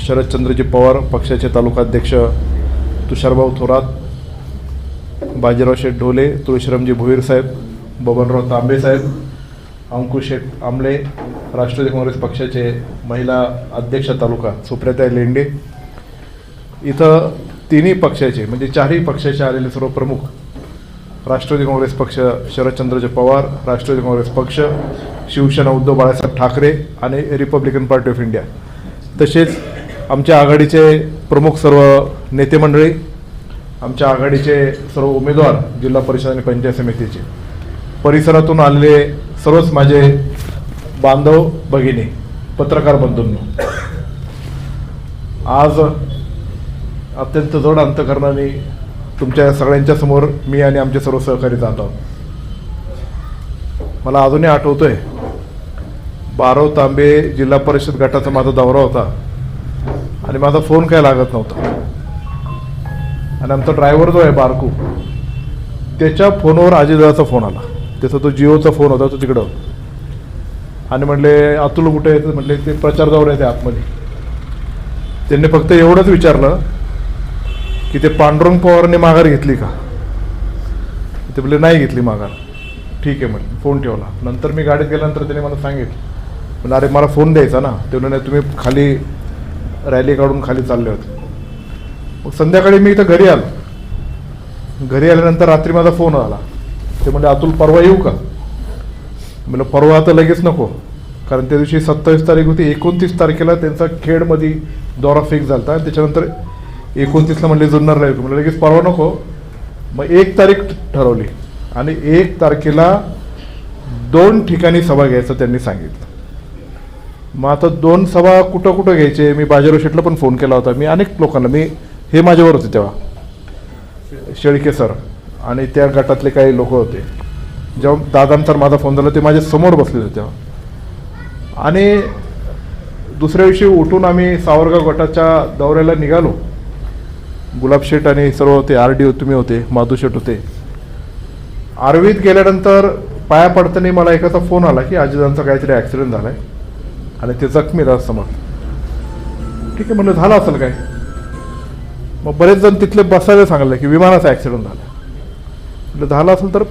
शरदचंद्रजी पवार पक्षाचे तालुकाध्यक्ष तुषारभाऊ थोरात बाजीराव शेठ ढोले तुळशीरामजी भोईर साहेब बबनराव तांबे साहेब अंकुश शेठ आमले राष्ट्रवादी काँग्रेस पक्षाचे महिला अध्यक्ष तालुका सुप्रियाताई लेंडे. इथं तिन्ही पक्षाचे म्हणजे चारही पक्षाचे आलेले सर्व प्रमुख. राष्ट्रवादी काँग्रेस पक्ष शरदचंद्रजी पवार राष्ट्रवादी काँग्रेस पक्ष शिवसेना उद्धव बाळासाहेब ठाकरे आणि रिपब्लिकन पार्टी ऑफ इंडिया तसेच आमच्या आघाडीचे प्रमुख सर्व नेते मंडळी आमच्या आघाडीचे सर्व उमेदवार जिल्हा परिषद आणि पंचायत समितीचे. परिसरातून आलेले सर्वच माझे बांधव भगिनी पत्रकार बंधूंनो. आज अत्यंत जोड अंतकरणाने तुमच्या सगळ्यांच्या समोर मी आणि आमचे सर्व सहकारी जात आहोत. मला अजूनही आठवतोय बारव तांबे जिल्हा परिषद गटाचा माझा दौरा होता आणि माझा फोन काय लागत नव्हता. आणि आमचा ड्रायव्हर जो आहे बारकू त्याच्या फोनवर अजितदाचा फोन आला. त्याचा तो जिओचा फोन होता तो तिकडं आणि म्हणले अतुल कुठे येतं म्हटले म्हणले ते प्रचार दौरे आहे आतमध्ये. त्यांनी फक्त एवढंच विचारलं की ते पांडुरंग पवारने माघार घेतली का? ते बोलले नाही घेतली माघार. ठीक आहे म्हणले फोन ठेवला. नंतर मी गाडीत गेल्यानंतर त्याने मला सांगितलं. पण अरे मला फोन द्यायचा ना. ते नाही तुम्ही खाली रॅली काढून खाली चालले होते. मग संध्याकाळी मी इथं घरी आलो. घरी आल्यानंतर रात्री माझा फोन आला. ते म्हणजे अतुल परवा येऊ का? म्हणलं परवा आता लगेच नको. कारण त्या दिवशी सत्तावीस तारीख होती. एकोणतीस तारखेला त्यांचा खेडमध्ये दौरा फिक्स झाला आणि त्याच्यानंतर एकोणतीसला म्हणले जुन्नर राहील. म्हणलं लगेच परवा नको. मग एक तारीख ठरवली. आणि एक तारखेला दोन ठिकाणी सभा घ्यायचं त्यांनी सांगितलं. मग आता दोन सभा कुठं कुठं घ्यायचे? मी बाजीराव शेटला पण फोन केला होता. मी अनेक लोकांना मी हे माझ्यावर होते तेव्हा. शेळके सर आणि त्या गटातले काही लोक होते. जेव्हा दादांतर माझा फोन झाला ते माझ्यासमोर बसले होते तेव्हा. आणि दुसऱ्या दिवशी उठून आम्ही सावरगाव गटाच्या दौऱ्याला निघालो. गुलाब शेठ आणि सर्व होते आर डी तुम्ही होते माधू शेठ होते. आरवीत गेल्यानंतर पाया पडताना मला एकाचा फोन आला की आजीदांचा काहीतरी ॲक्सिडेंट आहे आणि ते जखमी राहत समोर. ठीक आहे म्हणलं झालं असेल काय? मग बरेच जण तिथले बसायला सांगले की विमानाचा ॲक्सिडेंट झाला. म्हटलं झालं असेल तर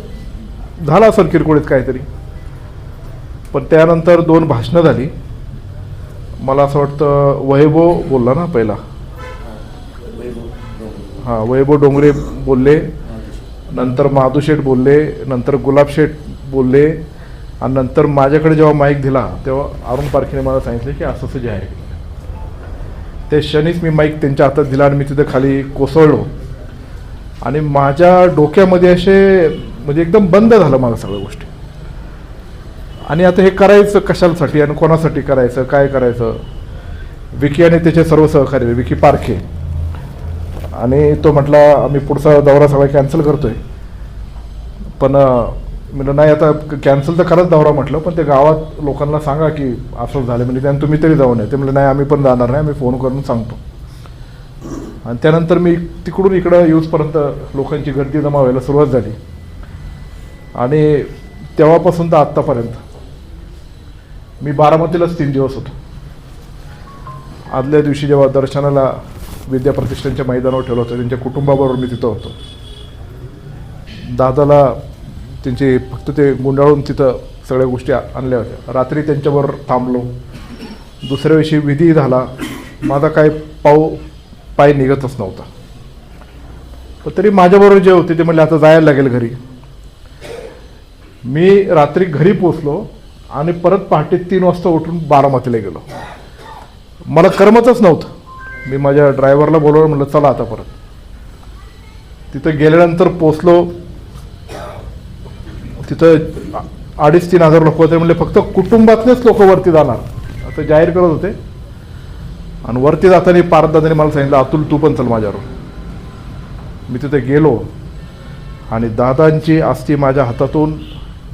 झालं असेल किरकोळीत काहीतरी. पण त्यानंतर दोन भाषणं झाली. मला असं वाटतं वैभव बोलला ना पहिला. हां वैभव डोंगरे बोलले नंतर माधू शेठ बोलले नंतर गुलाब शेठ बोलले आणि नंतर माझ्याकडे जेव्हा माईक दिला तेव्हा अरुण पारखीने मला सांगितलं की असं असं आहे. केलं ते क्षणीच मी माईक त्यांच्या हातात दिला आणि मी तिथे खाली कोसळलो. आणि माझ्या डोक्यामध्ये असे म्हणजे एकदम बंद झालं मला सगळ्या गोष्टी. आणि आता हे करायचं कशासाठी आणि कोणासाठी करायचं काय करायचं? विकी आणि त्याचे सर्व सहकारी विकी पारखे. आणि तो म्हटला आम्ही पुढचा दौरा सगळा कॅन्सल करतोय. पण अं, म्हणलं नाही आता कॅन्सल तर खरंच दौरा म्हटलं पण ते गावात लोकांना सांगा की असं झालं. म्हणजे त्यानं तुम्ही तरी जाऊ नये ते म्हणलं नाही आम्ही पण जाणार नाही आम्ही फोन करून सांगतो. आणि त्यानंतर मी तिकडून इकडं यूजपर्यंत लोकांची गर्दी जमा व्हायला सुरुवात झाली. आणि तेव्हापासून तर आत्तापर्यंत मी बारामतीलाच तीन दिवस होतो. आदल्या दिवशी जेव्हा दर्शनाला विद्याप्रतिष्ठानच्या मैदानावर ठेवलं होतं. त्यांच्या कुटुंबाबरोबर मी तिथं होतो. दादाला त्यांचे फक्त ते गुंडाळून तिथं सगळ्या गोष्टी आणल्या होत्या. रात्री त्यांच्याबरोबर थांबलो. दुसऱ्या दिवशी विधी झाला. माझा काय पाऊ पाय निघतच नव्हता. पण तरी माझ्याबरोबर जे होते ते म्हणले आता जायला लागेल घरी. मी रात्री घरी पोचलो आणि परत पहाटे तीन वाजता उठून बारामतीला गेलो. मला करमतच नव्हतं. मी माझ्या ड्रायव्हरला बोलवलं म्हटलं चला आता परत. तिथं गेल्यानंतर पोचलो. तिथं अडीच तीन हजार लोक होते म्हणले फक्त कुटुंबातलेच लोक वरती जाणार. असं जाहीर करत होते. आणि वरती जाताना पारदादाने मला सांगितलं अतुल तू पण चल माझ्यावर. मी तिथे गेलो. आणि दादांची आस्ती माझ्या हातातून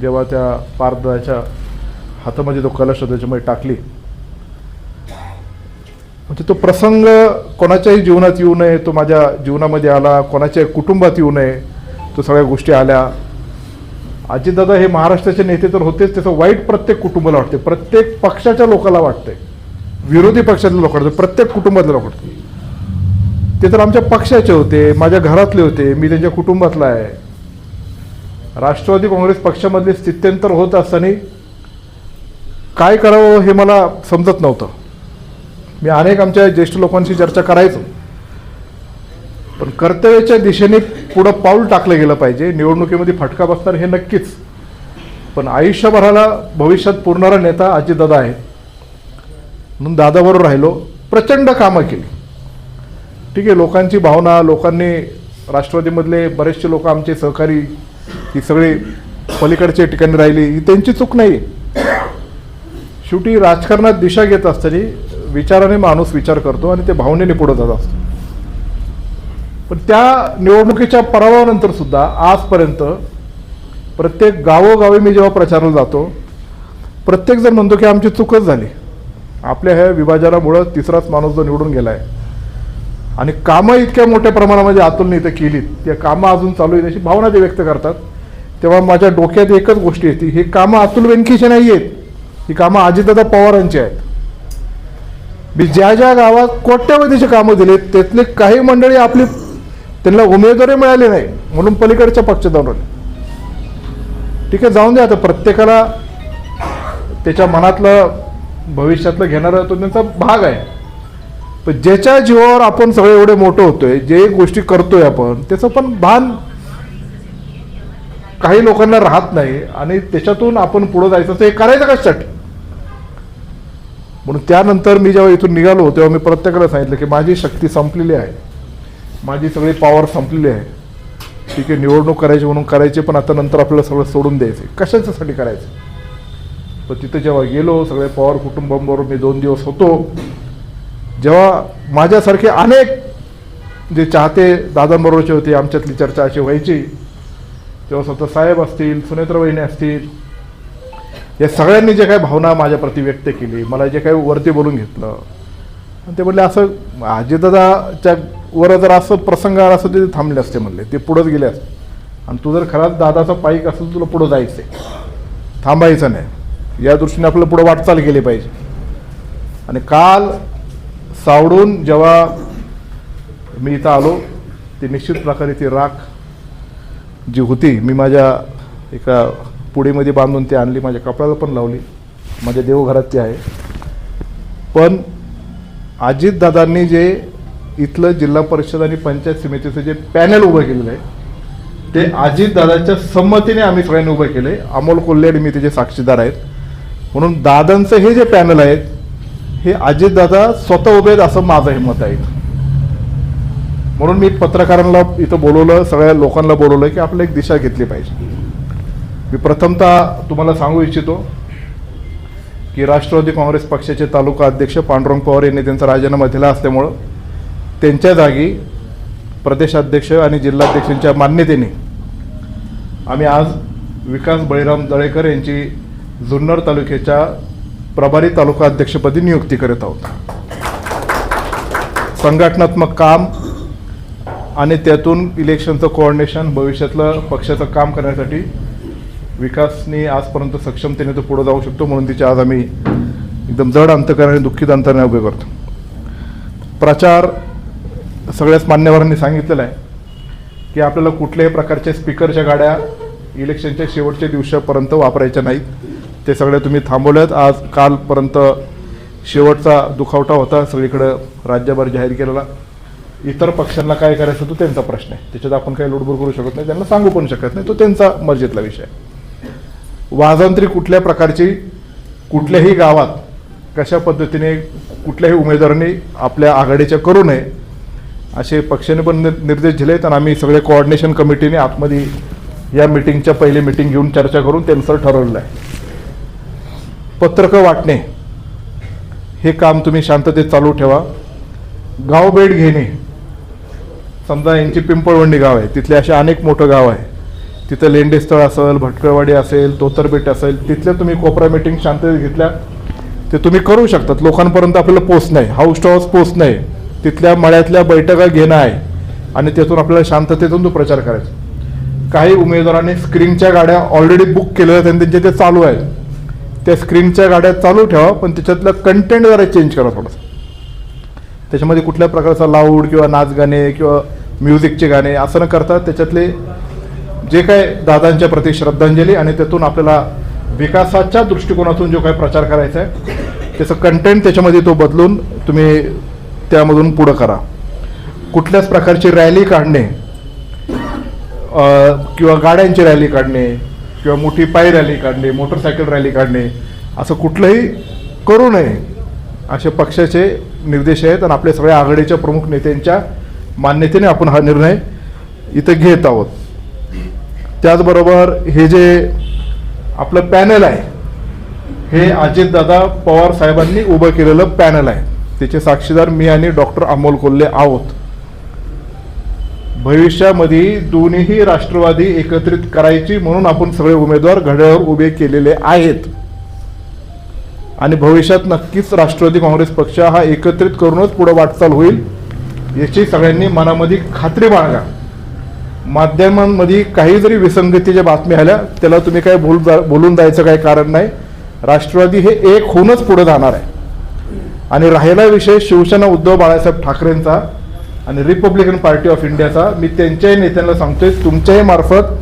जेव्हा त्या पारदाच्या हातामध्ये तो कलश होता त्याच्यामध्ये टाकली. म्हणजे तो प्रसंग कोणाच्याही जीवनात येऊ नये तो माझ्या जीवनामध्ये आला कोणाच्याही कुटुंबात येऊ नये तो सगळ्या गोष्टी आल्या. अजितदादा हे महाराष्ट्राचे नेते तर होतेच त्याचं वाईट प्रत्येक कुटुंबाला वाटते प्रत्येक पक्षाच्या लोकाला वाटते विरोधी पक्षातल्या लोकांना प्रत्येक कुटुंबातल्या लोकांना ते तर आमच्या पक्षाचे होते माझ्या घरातले होते मी त्यांच्या कुटुंबातला आहे. राष्ट्रवादी काँग्रेस पक्षामधले स्थित्यंतर होत असताना काय करावं हे मला समजत नव्हतं. मी अनेक आमच्या ज्येष्ठ लोकांशी चर्चा करायचो. पण कर्तव्याच्या दिशेने पुढं पाऊल टाकलं गेलं पाहिजे. निवडणुकीमध्ये फटका बसणार हे नक्कीच. पण आयुष्यभराला भविष्यात पुरणारा नेता अजितदादा आहे म्हणून दादाबरोबर राहिलो. प्रचंड कामं केली. ठीक आहे लोकांची भावना लोकांनी राष्ट्रवादीमधले बरेचसे लोक आमचे सहकारी ही सगळी पलीकडच्या ठिकाणी राहिली. ही त्यांची चूक नाही शेवटी राजकारणात दिशा घेत असताना विचाराने माणूस विचार करतो आणि ते भावनेने पुढे जात असतो. पण त्या निवडणुकीच्या पराभवानंतर सुद्धा आजपर्यंत प्रत्येक गावोगावी मी जेव्हा प्रचाराला जातो प्रत्येकजण म्हणतो की आमची चूकच झाली. आपल्या ह्या विभाजनामुळं तिसराच माणूस जो निवडून गेलाय. आणि कामं इतक्या मोठ्या प्रमाणामध्ये अतुलने इथं केलीत त्या कामं अजून चालू आहेत अशी भावना ते व्यक्त करतात. तेव्हा माझ्या डोक्यात एकच गोष्ट येते ही कामं अतुल वेंकीची नाही आहेत ही कामं अजितदादा पवारांची आहेत. मी ज्या ज्या गावात कोट्यावधीची कामं दिली त्यातली काही मंडळी आपली त्यांना उमेदवारी मिळाली नाही म्हणून पलीकडच्या पक्ष जाऊन राहिले. ठीक आहे जाऊन द्या आता. प्रत्येकाला त्याच्या मनातलं भविष्यातलं घेणारा तो त्यांचा भाग आहे. पण ज्याच्या जीवावर आपण सगळे एवढे मोठं होतोय जे गोष्टी करतोय आपण त्याचं पण भान काही लोकांना राहत नाही. आणि त्याच्यातून आपण पुढं जायचं ते हे करायचं कशासाठी म्हणून त्यानंतर मी जेव्हा इथून निघालो तेव्हा मी प्रत्येकाला सांगितलं की माझी शक्ती संपलेली आहे. माझी सगळी पॉवर संपलेली आहे. ठीक आहे निवडणूक करायची म्हणून करायची पण आता नंतर आपल्याला सगळं सोडून द्यायचं कशाच्यासाठी करायचं पण तिथं जेव्हा गेलो सगळे पवार कुटुंबांबरोबर मी दोन दिवस होतो. जेव्हा माझ्यासारखे अनेक जे चाहते दादांबरोबरचे होते आमच्यातली चर्चा अशी व्हायची. तेव्हा स्वतः साहेब असतील सुनेत्र वहिनी असतील या सगळ्यांनी जे काही भावना माझ्याप्रती व्यक्त केली मला जे काही वरती बोलून घेतलं आणि ते म्हणले असं आजीदादाच्या वर जर असं प्रसंग आला असं ते थांबले असते म्हणले ते पुढंच गेले असते. आणि तू जर खराच दादाचा पाईक असेल तुला पुढं जायचं आहे थांबायचं नाही. या दृष्टीने आपल्याला पुढं वाटचाल केली पाहिजे. आणि काल सावडून जेव्हा मी इथं आलो ती निश्चित प्रकारे ती राख जी होती मी माझ्या एका पुडीमध्ये बांधून ती आणली माझ्या कपड्याला पण लावली. माझ्या देवघरात ती आहे. पण अजितदादांनी जे इथलं जिल्हा परिषद आणि पंचायत समितीचं जे पॅनल उभं केलेलं आहे ते अजितदादाच्या संमतीने आम्ही सगळ्यांनी उभं केलं आहे अमोल कोल्हे आणि मी त्याचे साक्षीदार आहेत. म्हणून दादांचं हे जे पॅनल आहेत हे अजितदादा स्वतः उभे आहेत असं माझं हे मत आहे म्हणून मी पत्रकारांना इथं बोलवलं सगळ्या लोकांना बोलवलं की आपलं एक दिशा घेतली पाहिजे. मी प्रथमतः तुम्हाला सांगू इच्छितो की राष्ट्रवादी काँग्रेस पक्षाचे तालुका अध्यक्ष पांडुरंग पवार यांनी त्यांचा राजीनामा दिला असल्यामुळं त्यांच्या जागी प्रदेशाध्यक्ष आणि जिल्हाध्यक्षांच्या मान्यतेने आम्ही आज विकास बळीराम दळेकर यांची जुन्नर तालुक्याच्या प्रभारी तालुका अध्यक्षपदी नियुक्ती करत आहोत. संघटनात्मक काम आणि त्यातून इलेक्शनचं कोऑर्डिनेशन भविष्यातलं पक्षाचं काम करण्यासाठी विकासने आजपर्यंत सक्षमतेने तो पुढे जाऊ शकतो म्हणून तिचे आज आम्ही एकदम जड अंतकरणाने दुःखित अंतराने उभे करतो. प्रचार सगळ्याच मान्यवरांनी सांगितलेलं आहे की आपल्याला कुठल्याही प्रकारच्या स्पीकरच्या गाड्या इलेक्शनच्या शेवटच्या दिवसापर्यंत वापरायच्या नाहीत. ते सगळे तुम्ही थांबवल्यात आज कालपर्यंत शेवटचा दुखावटा होता सगळीकडं राज्यभर जाहीर केलेला. इतर पक्षांना काय करायचं तो त्यांचा प्रश्न आहे. त्याच्यात आपण काही लुडबुड करू शकत नाही. त्यांना सांगू पण शकत नाही. तो त्यांचा मर्जीतला विषय आहे. वाजंत्री कुठल्या प्रकारची कुठल्याही गावात कशा पद्धतीने कुठल्याही उमेदवारांनी आपल्या आघाडीच्या करू नये असे पक्षाने पण निर्देश दिले आहेत आणि आम्ही सगळे कोऑर्डिनेशन कमिटीने आतमध्ये या मिटिंगच्या पहिली मिटिंग घेऊन चर्चा करून त्यांचं ठरवलेलं आहे. पत्रकं वाटणे हे काम तुम्ही शांततेत चालू ठेवा. गाव भेट घेणे समजा यांची पिंपळवंडी गाव आहे तिथले असे अनेक मोठं गाव आहे. तिथं लेंडेस्थळ असेल भटकळवाडी असेल तोतरबेट असेल तिथल्या तुम्ही कोपरा मिटिंग शांततेत घेतल्या ते तुम्ही करू शकतात. लोकांपर्यंत आपल्याला पोचणं आहे हाऊस टू हाऊस पोचणं आहे तिथल्या मळ्यातल्या बैठका घेणं आहे. आणि त्यातून आपल्याला शांततेतून तो प्रचार करायचा. काही उमेदवारांनी स्क्रीनच्या गाड्या ऑलरेडी बुक केलेल्या आहेत आणि त्यांचे ते चालू आहेत. त्या स्क्रीनच्या गाड्या चालू ठेवा पण त्याच्यातलं कंटेंट जरा चेंज करा थोडंसं. त्याच्यामध्ये कुठल्या प्रकारचा लाऊड किंवा नाच गाणे किंवा म्युझिकचे गाणे असं न करता त्याच्यातले जे काय दादांच्या प्रती श्रद्धांजली आणि त्यातून आपल्याला विकासाच्या दृष्टिकोनातून जो काही प्रचार करायचा आहे त्याचं कंटेंट त्याच्यामध्ये तो बदलून तुम्ही त्यामधून पुढं करा. कुठल्याच प्रकारची रॅली काढणे किंवा गाड्यांची रॅली काढणे किंवा मोठी पायी रॅली काढणे मोटरसायकल रॅली काढणे असं कुठलंही करू नये असे पक्षाचे निर्देश आहेत आणि आपल्या सगळ्या आघाडीच्या प्रमुख नेत्यांच्या मान्यतेने आपण हा निर्णय इथं घेत आहोत. त्याचबरोबर हे जे आपलं पॅनल आहे हे अजितदादा पवार साहेबांनी उभं केलेलं पॅनल आहे. त्याचे साक्षीदार मी आणि डॉक्टर अमोल कोल्हे आहोत. भविष्यामध्ये दोन्हीही राष्ट्रवादी एकत्रित करायची म्हणून आपण सगळे उमेदवार घड्यावर उभे केलेले आहेत. आणि भविष्यात नक्कीच राष्ट्रवादी काँग्रेस पक्ष हा एकत्रित करूनच पुढे वाटचाल होईल याची सगळ्यांनी मनामध्ये खात्री बाळगा. माध्यमांमध्ये काही जरी विसंगतीच्या बातम्या आल्या त्याला तुम्ही काय बोल बोलून द्यायचं काही कारण नाही. राष्ट्रवादी हे एक होऊनच पुढे जाणार आहे. आणि राहिला विषय शिवसेना उद्धव बाळासाहेब ठाकरेंचा आणि रिपब्लिकन पार्टी ऑफ इंडियाचा मी त्यांच्याही नेत्यांना सांगतोय तुमच्याही मार्फत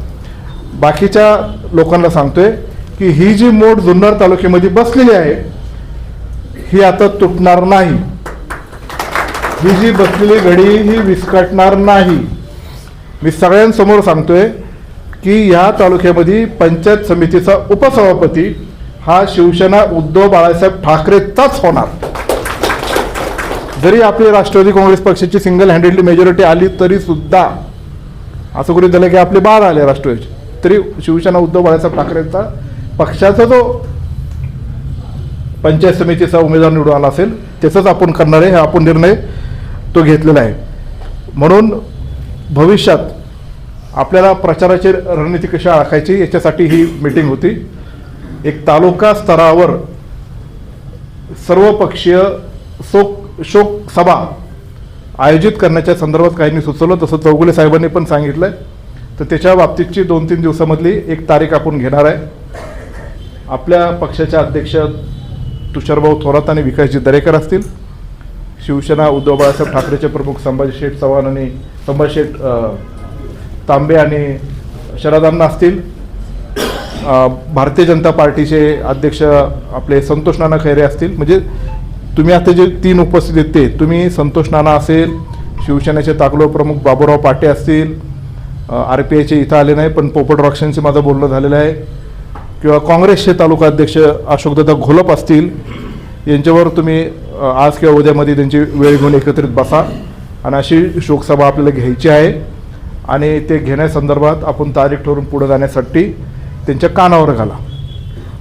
बाकीच्या लोकांना सांगतोय की ही जी मोड जुन्नर तालुक्यामध्ये बसलेली आहे ही आता तुटणार नाही. ही जी बसलेली घडी ही विस्कटणार नाही. मी सगळ्यांसमोर सांगतोय की ह्या तालुक्यामध्ये पंचायत समितीचा उपसभापती हा शिवसेना उद्धव बाळासाहेब ठाकरेचाच होणार. जरी आपली राष्ट्रवादी काँग्रेस पक्षाची सिंगल हँडेडली मेजॉरिटी आली तरी सुद्धा असं कुठे झालं की आपले बाळ आले राष्ट्रवादीचे तरी शिवसेना उद्धव बाळासाहेब ठाकरेंचा पक्षाचा जो पंचायत समितीचा उमेदवार निवडून आला असेल त्याचाच आपण करणार आहे हा आपण निर्णय तो घेतलेला आहे. म्हणून भविष्यात आपल्याला प्रचाराची रणनीती कशी आखायची याच्यासाठी ही मीटिंग होती. एक तालुका स्तरावर सर्वपक्षीय शोक शोक सभा आयोजित करण्याच्या संदर्भात काहींनी सुचवलं तसं चौगुले साहेबांनी पण आहे तर त्याच्या बाबतीतची दोन तीन दिवसामधली एक तारीख आपण घेणार आहे. आपल्या पक्षाच्या अध्यक्ष तुषारभाऊ थोरात आणि विकासजी दरेकर असतील. शिवसेना उद्धव बाळासाहेब ठाकरेचे प्रमुख संभाजी शेठ चव्हाण आणि संभाजी शेठ तांबे आणि शरदांना असतील. भारतीय जनता पार्टीचे अध्यक्ष आपले संतोष नाना खैरे असतील. म्हणजे तुम्ही आता जे तीन उपस्थित आहेत ते तुम्ही संतोष नाना असेल शिवसेनेचे ताकलो प्रमुख बाबूराव पाटे असतील आर पी आयचे इथं आले नाही पण पोपट रॉक्शनचे माझं बोलणं झालेलं आहे. किंवा काँग्रेसचे तालुका अध्यक्ष अशोकदादा घोलप असतील यांच्यावर तुम्ही आज किंवा उद्यामध्ये त्यांची वेळ घेऊन एकत्रित बसा. आणि अशी शोकसभा आपल्याला घ्यायची आहे. आणि ते घेण्यासंदर्भात आपण तारीख ठरून पुढे जाण्यासाठी त्यांच्या कानावर घाला.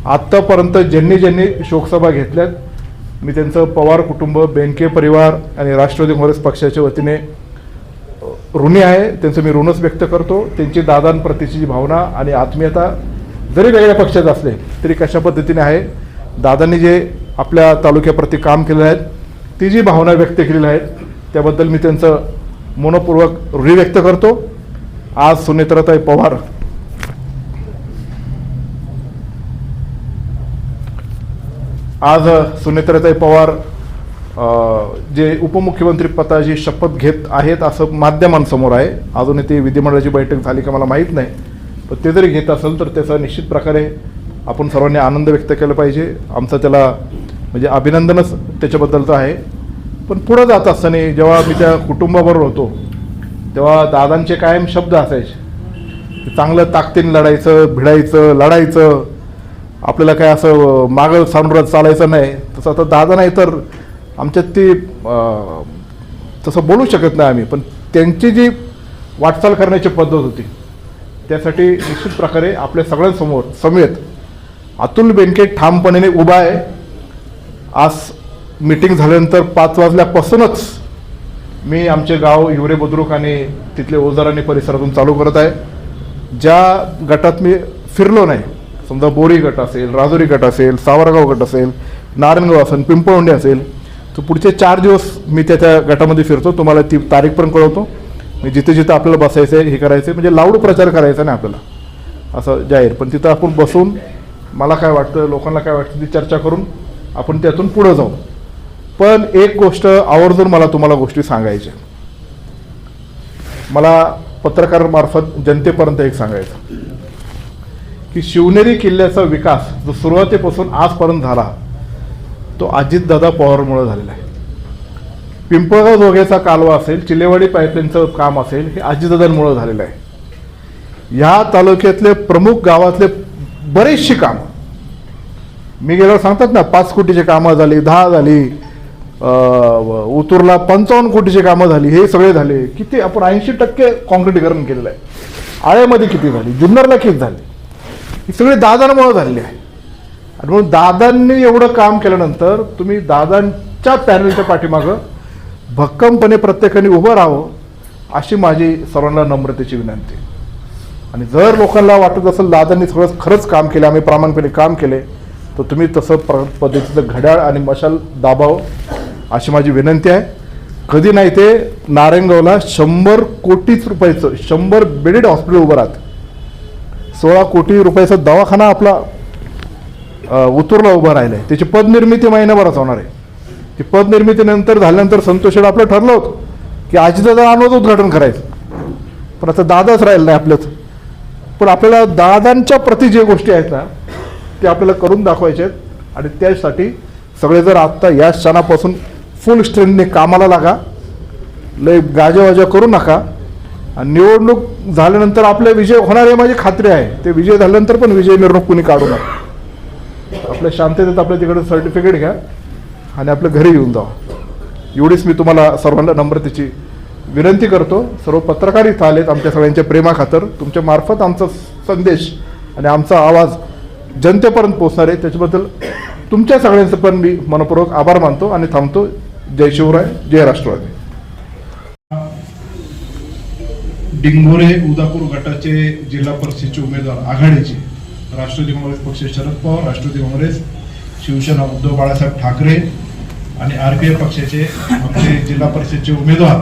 आत्तापर्यंत ज्यांनी ज्यांनी शोकसभा घेतल्यात मी त्यांचं पवार कुटुंब बेनके परिवार आणि राष्ट्रवादी काँग्रेस पक्षाच्या वतीने ऋणी आहे. त्यांचं मी ऋणच व्यक्त करतो. त्यांची दादांप्रतीची जी भावना आणि आत्मीयता जरी वेगळ्या पक्षात असले तरी कशा पद्धतीने आहे दादांनी जे आपल्या तालुक्याप्रती काम केलेलं आहे ती जी भावना व्यक्त केलेली आहेत त्याबद्दल मी त्यांचं मनपूर्वक ऋणी व्यक्त करतो. आज सुनेत्राताई पवार. आज सुनेत्राताई पवार जे उपमुख्यमंत्री पदाची शपथ घेत आहेत असं माध्यमांसमोर आहे. अजूनही ती विधिमंडळाची बैठक झाली का मला माहीत नाही. पण ते जरी घेत असेल तर त्याचा निश्चित प्रकारे आपण सर्वांनी आनंद व्यक्त केला पाहिजे. आमचं त्याला म्हणजे अभिनंदनच त्याच्याबद्दलचं आहे. पण पुढं जात असताना जेव्हा मी त्या कुटुंबाबरोबर होतो तेव्हा दादांचे कायम शब्द असायचे. चांगलं ताकदीने लढायचं भिडायचं लढायचं. आपल्याला काय असं मागं सामोरं चालायचं नाही. तसं आता दादा नाही तर आमच्यात ती तसं बोलू शकत नाही आम्ही. पण त्यांची जी वाटचाल करण्याची पद्धत होती त्यासाठी निश्चित प्रकारे आपल्या सगळ्यांसमोर समेत अतुल बेनके ठामपणे उभा आहे. आज मीटिंग झाल्यानंतर पाच वाजल्यापासूनच मी आमचे गाव हिवरे बुद्रुक आणि तिथले ओझर आणि परिसरातून चालू करत आहे. ज्या गटात मी फिरलो नाही समजा बोरी गट असेल राजुरी गट असेल सावरगाव गट असेल नारायणगाव असेल पिंपळवंडी असेल तर पुढचे चार दिवस मी त्या त्या गटामध्ये फिरतो. तुम्हाला ती तारीख पण कळवतो. मी जिथे जिथं आपल्याला बसायचं आहे हे करायचं आहे म्हणजे लाऊड प्रचार करायचा नाही आपल्याला असं जाहीर. पण तिथं आपण बसून मला काय वाटतं लोकांना काय वाटतं ती चर्चा करून आपण त्यातून पुढं जाऊ. पण एक गोष्ट आवर्जून मला तुम्हाला गोष्टी सांगायच्या मला पत्रकारामार्फत जनतेपर्यंत एक सांगायचं की शिवनेरी किल्ल्याचा विकास जो सुरुवातीपासून आजपर्यंत झाला तो अजितदादा पवारमुळे झालेला आहे. पिंपळगाव जोग्याचा कालवा असेल चिलेवाडी पाईपलाईनचं काम असेल हे अजितदादांमुळे झालेलं आहे. ह्या तालुक्यातले प्रमुख गावातले बरेचशी कामं. मी गेल्यावर सांगतात ना पाच कोटीची कामं झाली दहा झाली उतूरला पंचावन्न कोटीची कामं झाली हे सगळे झाले. किती आपण ऐंशी टक्के कॉन्क्रिटीकरण केलेलं आहे. आळ्यामध्ये किती झाली? जुन्नरला किती झाली? ही सगळी दादांमुळे झालेली आहे. आणि म्हणून दादांनी एवढं काम केल्यानंतर तुम्ही दादांच्या पॅनलच्या पाठीमागं भक्कमपणे प्रत्येकाने उभं राहावं अशी माझी सर्वांना नम्रतेची विनंती. आणि जर लोकांना वाटत असेल दादांनी सगळं खरंच काम केलं आम्ही प्रामाणिकपणे काम केले तर तुम्ही तसं प्र पद्धतीचं घड्याळ आणि मशाल दाबावं. अशी माझी विनंती आहे. कधी नाही ते नारायणगावला शंभर कोटीच रुपयाचं शंभर बेडेड हॉस्पिटल उभं राहत. सोळा कोटी रुपयाचा दवाखाना आपला उतरला उभा उभं राहिलं आहे त्याची पदनिर्मिती महिन्याभरात होणार आहे. ती पदनिर्मितीनंतर झाल्यानंतर संतोषेड आपलं ठरलं होतं की आजीदादा आणूच उद्घाटन करायचं पण आता दादाच राहिलं नाही आपलंच पण आपल्याला दादांच्या प्रती जे गोष्टी आहेत ना ते आपल्याला करून दाखवायचे आहेत. आणि त्यासाठी सगळे जर आत्ता या क्षणापासून फुल स्ट्रेंथने कामाला लागा. लय गाजावाजा करू नका. आणि निवडणूक झाल्यानंतर आपले विजय होणार आहे माझी खात्री आहे. ते विजय झाल्यानंतर पण विजय मिरवणूक कुणी काढू नका. आपल्या शांततेत आपल्या तिकडे सर्टिफिकेट घ्या आणि आपल्या घरी येऊन जा एवढीच मी तुम्हाला सर्वांना नम्रतेची विनंती करतो. सर्व पत्रकार इथं आलेत आमच्या सगळ्यांच्या प्रेमाखातर. तुमच्या मार्फत आमचा संदेश आणि आमचा आवाज जनतेपर्यंत पोहोचणार आहे. त्याच्याबद्दल तुमच्या सगळ्यांचं पण मी मनपूर्वक आभार मानतो आणि थांबतो. जय शिवराय जय राष्ट्रवादी. डिंगोरे उदापूर गटाचे जिल्हा परिषदेचे उमेदवार आघाडीचे राष्ट्रवादी काँग्रेस पक्ष शरद पवार राष्ट्रवादी काँग्रेस शिवसेना उद्धव बाळासाहेब ठाकरे आणि आरपीएफ पक्षाचे आमचे जिल्हा परिषदेचे उमेदवार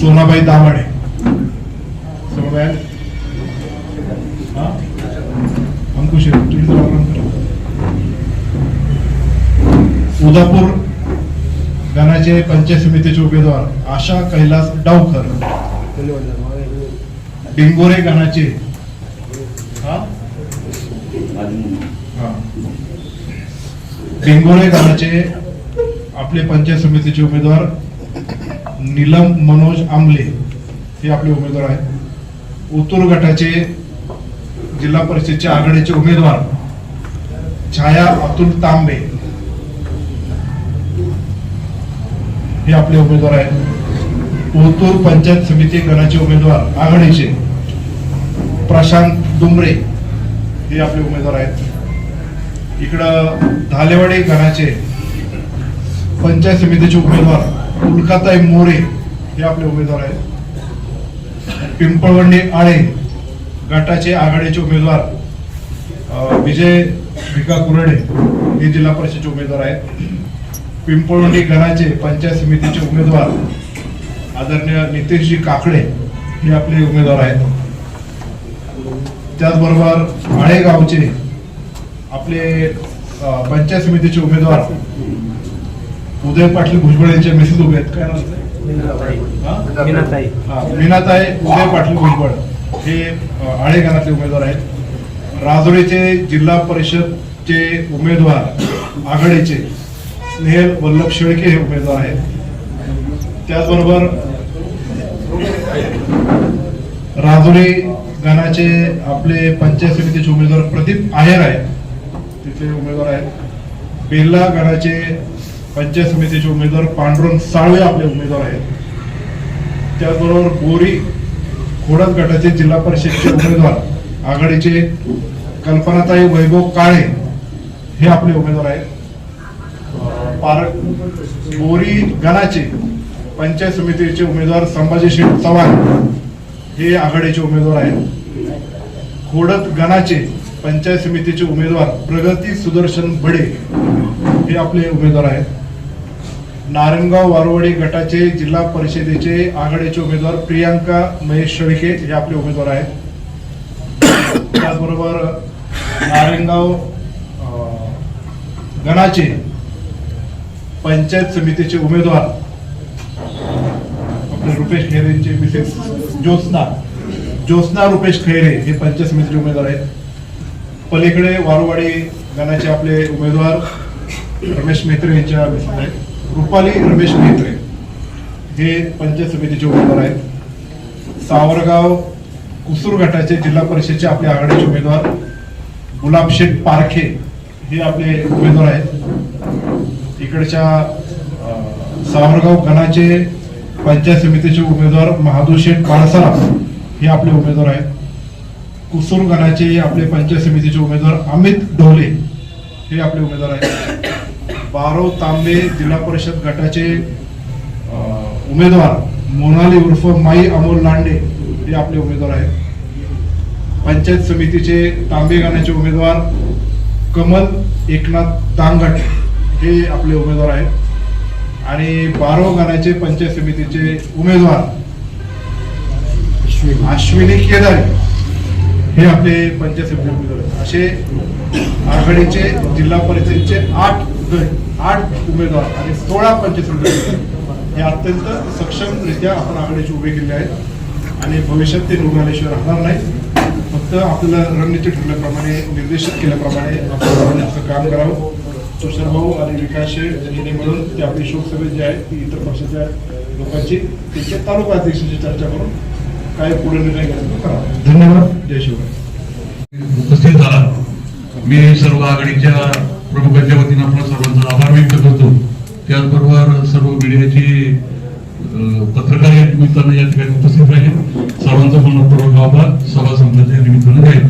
सोनाबाई दाभाडे. सोनाबाई अंकुश उदापूर गणाचे पंचायत समितीचे उमेदवार आशा कैलास डावकर डिंगोरे गणाचे हा? हा. डिंगोरे गणाचे आपले पंचायत समितीचे उमेदवार नीलम मनोज आमले हे आपले उमेदवार आहेत उत्तूर गटाचे जिल्हा परिषदेचे आघाडीचे उमेदवार छाया अतुल तांबे हे आपले उमेदवार आहेत. ओतूर पंचायत समिती गणाचे उमेदवार आघाडीचे. प्रशांत डुमरे हे आपले उमेदवार आहेत. इकडं धालेवाडी गणाचे पंचायत समितीचे उमेदवार उल्काताई मोरे हे आपले उमेदवार आहेत. पिंपळवंडी आळे गटाचे आघाडीचे उमेदवार विजय भिका कुरडे हे जिल्हा परिषदेचे उमेदवार आहेत. पिंपळवंडी गणाचे पंचायत समितीचे उमेदवार आदरणीय नितेशजी काकडे हे आपले उमेदवार आहेत त्याचबरोबर आळेगावचे आपले पंचायत समितीचे उमेदवार उदय पाटील भुजबळ यांचे मिसेस उभे आहेत काय नाव आहे? हा? मीनाताई. मीनाताई उदय पाटील भुजबळ हे अ, आळेगावातले उमेदवार आहेत राजुरीचे जिल्हा परिषदचे उमेदवार आघाडीचे स्नेहल वल्लभ शेळके हे उमेदवार आहेत. त्याचबरोबर राजुरी गणाचे आपले पंचायत समितीचे उमेदवार प्रदीप आहेर आहेत. तिथले उमेदवार आहेत. बेल्ला गणाचे पंचायत समितीचे उमेदवार पांडुरंग साळवे आपले उमेदवार आहेत. त्याचबरोबर बोरी खोडद गटाचे जिल्हा परिषदचे उमेदवार आघाडीचे कल्पनाताई वैभव काळे हे आपले उमेदवार आहेत. पारक बोरी गणाचे पंचायत समितीचे उमेदवार संभाजी शेठ चव्हाण हे आघाडीचे उमेदवार आहेत. खोडत गणाचे पंचायत समितीचे उमेदवार प्रगती सुदर्शन बडे हे आपले उमेदवार आहेत. नारायणगाव वारवाडी गटाचे जिल्हा परिषदेचे आघाडीचे उमेदवार प्रियांका महेश शेळके हे आपले उमेदवार आहेत. त्याचबरोबर नारायणगाव गणाचे पंचायत समितीचे उमेदवार आपले रुपेश खैरेंचे मिसेस ज्योत्ना ज्योत्ना रुपेश खैरे हे पंचायत समितीचे उमेदवार आहेत. पलीकडे वारुवाडी गणाचे आपले उमेदवार रमेश मेत्रे यांच्या मिसेस आहेत. रुपाली रमेश मेत्रे हे पंचायत समितीचे उमेदवार आहेत. सावरगाव कुसूर गटाचे जिल्हा परिषदचे आपले आघाडीचे उमेदवार गुलाबशेठ पारखे हे आपले उमेदवार आहेत. इकडच्या सावरगाव गणाचे पंचायत समितीचे उमेदवार महादू शेठ बाळसारा हे आपले उमेदवार आहेत. कुसूर गणाचे आपले पंचायत समितीचे उमेदवार अमित ढोले हे आपले उमेदवार आहेत. बारो तांबे जिल्हा परिषद गटाचे उमेदवार मोनाली उर्फ माई अमोल लांडे हे आपले उमेदवार आहेत. पंचायत समितीचे तांबे गाण्याचे उमेदवार कमल एकनाथ दांगट हे आपले उमेदवार आहेत. आणि बारो गाण्याचे पंचायत समितीचे उमेदवार अश्विनी. केदारी हे आपले पंचायत समिती उमेदवार आहेत. असे आघाडीचे जिल्हा परिषदेचे आठ गट आठ उमेदवार आणि सोळा पंचायत समिती हे अत्यंत सक्षमरित्या आपण आघाडीचे उभे केले आहेत. आणि भविष्यात ते निवडून आल्याशिवाय राहणार नाही फक्त आपल्याला रणनीती ठरल्याप्रमाणे निर्देशित केल्याप्रमाणे आपण असं काम करावं. तुषार भाऊ आणि विकास शेठ यांनी मिळून ते आपली शोकसभेत जे आहे ती इतर पक्षाच्या लोकांची त्यांच्या तालुका अध्यक्षांची चर्चा करून काय पुढे निर्णय घ्यायचा करावा. धन्यवाद. जय शिवराय. उपस्थित झाला मी सर्व आघाडीच्या प्रमुखांच्या वतीनं आपला सर्वांचा आभार व्यक्त करतो. त्याचबरोबर सर्व मीडियाची पत्रकार या निमित्तानं या ठिकाणी उपस्थित राहील. सर्वांचा मनपूर्वक आभार. सभा संपल्याच्या निमित्तानं जाहीर